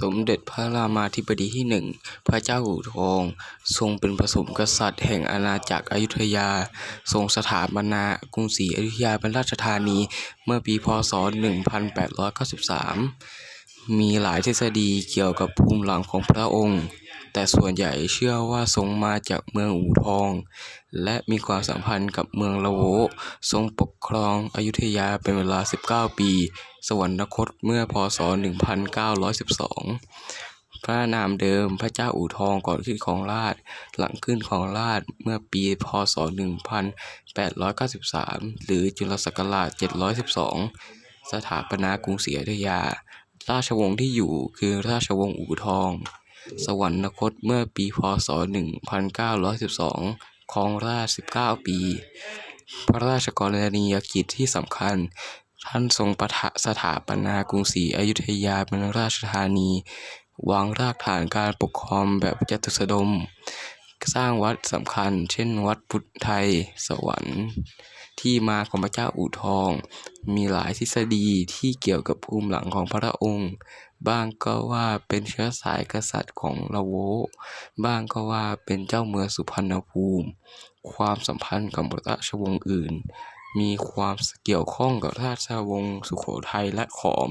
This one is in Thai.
สมเด็จพระรามาธิบดีที่หนึ่ง พระเจ้าอู่ทอง ทรงเป็นผสมกษัตริย์แห่งอาณาจักรอยุธยา ทรงสถาปนากรุงศรีอยุธยาเป็นราชธานี เมื่อปีพ.ศ.1893 มีหลายทฤษฎีเกี่ยวกับภูมิหลังของพระองค์ แต่ส่วนใหญ่เชื่อว่าทรงมาจากเมืองอู่ทอง และมีความสัมพันธ์กับเมืองละโว ทรงปกครองอยุธยาเป็นเวลา 19 ปี สวรรคตเมื่อพ.ศ.1912 พระนามเดิมพระเจ้าอู่ทองก่อนขึ้นครองราช หลังขึ้นครองราชเมื่อปีพ.ศ.1893 หรือจุลศักราช 712 สถาปนากรุงศรีอยุธยา ราชวงศ์ที่อยู่คือราชวงศ์อู่ทอง สวรรคตเมื่อปีพ.ศ.1912 ครองราช 19 ปี พระราชกรณียกิจที่สำคัญ ท่านทรงประสถาปนากรุงศรีอยุธยาเป็นราชธานี วางรากฐานการปกครองแบบจตุสดม สร้างวัดสำคัญ เช่น วัดพุทธไทย สวรรค์ ที่มาของพระเจ้าอู่ทอง มีหลายทฤษฎีที่เกี่ยวกับภูมิหลังของพระองค์ บ้างก็ว่าเป็นเชื้อสายกษัตริย์ของละโว บ้างก็ว่าเป็นเจ้าเมืองสุพรรณภูมิ ความสัมพันธ์กับราชวงศ์อื่น มีความเกี่ยวข้องกับราชวงศ์สุโขทัยและขอม